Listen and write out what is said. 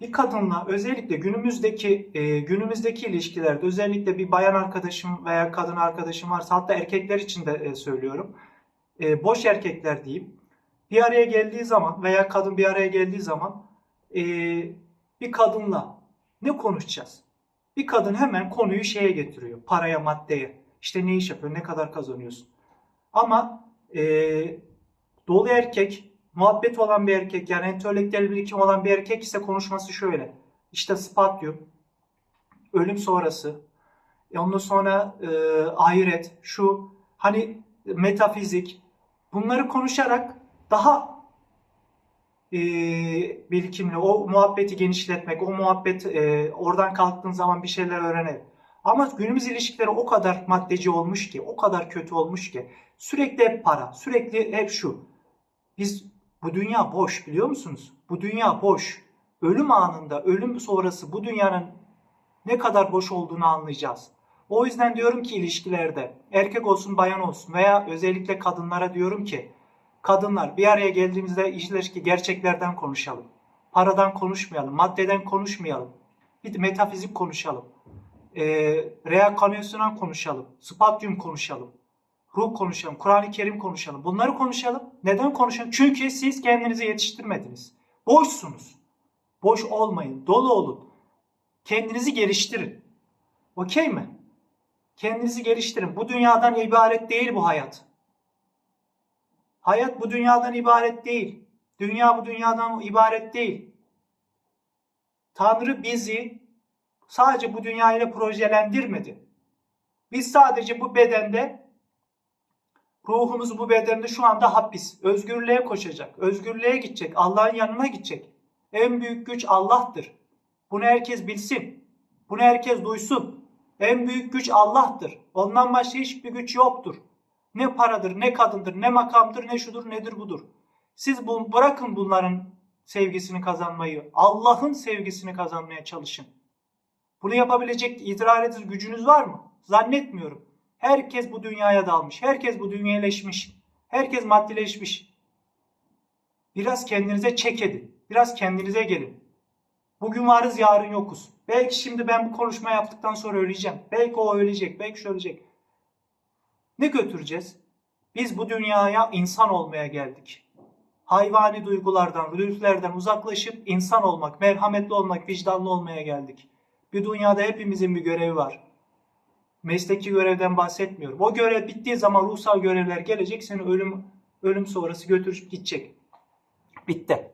bir kadınla özellikle günümüzdeki e, günümüzdeki ilişkilerde özellikle bir bayan arkadaşım veya kadın arkadaşım varsa hatta erkekler için de e, söylüyorum. E, boş erkekler diyeyim. Bir araya geldiği zaman veya kadın bir araya geldiği zaman e, bir kadınla ne konuşacağız? Bir kadın hemen konuyu şeye getiriyor. Paraya, maddeye. İşte ne iş yapıyor, ne kadar kazanıyorsun. Ama e, dolu erkek, muhabbet olan bir erkek yani entelektüel birikim olan bir erkek ise konuşması şöyle. İşte spatyum, ölüm sonrası, e ondan sonra e, ahiret, şu hani metafizik bunları konuşarak daha e, birikimli o muhabbeti genişletmek, o muhabbet e, oradan kalktığın zaman bir şeyler öğrenelim. Ama günümüz ilişkileri o kadar maddeci olmuş ki, o kadar kötü olmuş ki sürekli hep para, sürekli hep şu. Biz bu dünya boş biliyor musunuz? Bu dünya boş. Ölüm anında, ölüm sonrası bu dünyanın ne kadar boş olduğunu anlayacağız. O yüzden diyorum ki ilişkilerde erkek olsun bayan olsun veya özellikle kadınlara diyorum ki kadınlar bir araya geldiğimizde ilişki gerçeklerden konuşalım. Paradan konuşmayalım, maddeden konuşmayalım. Bir metafizik konuşalım. E, reenkarnasyonel konuşalım. Spatyum konuşalım. Ruh konuşalım. Kur'an-ı Kerim konuşalım. Bunları konuşalım. Neden konuşalım? Çünkü siz kendinizi yetiştirmediniz. Boşsunuz. Boş olmayın. Dolu olun. Kendinizi geliştirin. Okey mi? Kendinizi geliştirin. Bu dünyadan ibaret değil bu hayat. Hayat bu dünyadan ibaret değil. Dünya bu dünyadan ibaret değil. Tanrı bizi sadece bu dünyayla projelendirmedi. Biz sadece bu bedende ruhumuz bu bedende şu anda hapis. Özgürlüğe koşacak. Özgürlüğe gidecek. Allah'ın yanına gidecek. En büyük güç Allah'tır. Bunu herkes bilsin. Bunu herkes duysun. En büyük güç Allah'tır. Ondan başka hiçbir güç yoktur. Ne paradır, ne kadındır, ne makamdır, ne şudur, nedir budur. Siz bu, bırakın bunların sevgisini kazanmayı. Allah'ın sevgisini kazanmaya çalışın. Bunu yapabilecek idrar edici gücünüz var mı? Zannetmiyorum. Herkes bu dünyaya dalmış. Herkes bu dünyeleşmiş. Herkes maddileşmiş. Biraz kendinize çek edin. Biraz kendinize gelin. Bugün varız yarın yokuz. Belki şimdi ben bu konuşma yaptıktan sonra öleceğim. Belki o ölecek. Belki şu ölecek. Ne götüreceğiz? Biz bu dünyaya insan olmaya geldik. Hayvani duygulardan, lütflerden uzaklaşıp insan olmak, merhametli olmak, vicdanlı olmaya geldik. Bir dünyada hepimizin bir görevi var. Mesleki görevden bahsetmiyorum. O görev bittiği zaman ruhsal görevler gelecek, seni ölüm ölüm sonrası götürüp gidecek. Bitti.